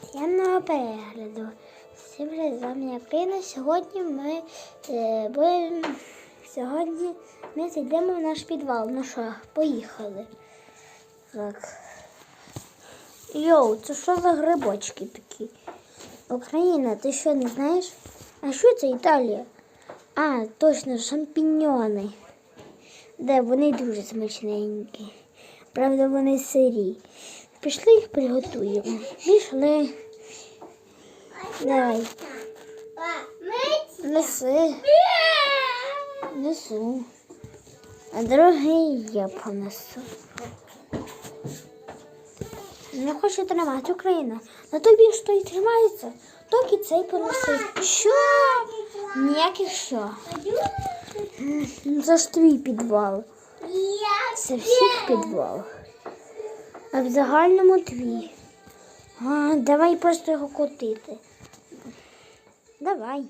Приємного перегляду. Всім привіт, з вами я Крина. Сьогодні ми е, будемо. Сьогодні ми зайдемо в наш підвал. Ну що, поїхали. Так. Йоу, це що за грибочки такі? Україна, ти що не знаєш? А що це Італія? А, точно, шампіньйони. Да, вони дуже смачненькі. Правда, вони сирі. Пішли їх приготуємо. Пішли. Давай. Неси. Несу. А другий я понесу. Не хочу тримати Україна. На тобі ж той тримається, і цей понеси. Що? Ніяких що. Це ж твій підвал. Це всіх підвал. А в загальному дві. А, давай просто його котити. Давай.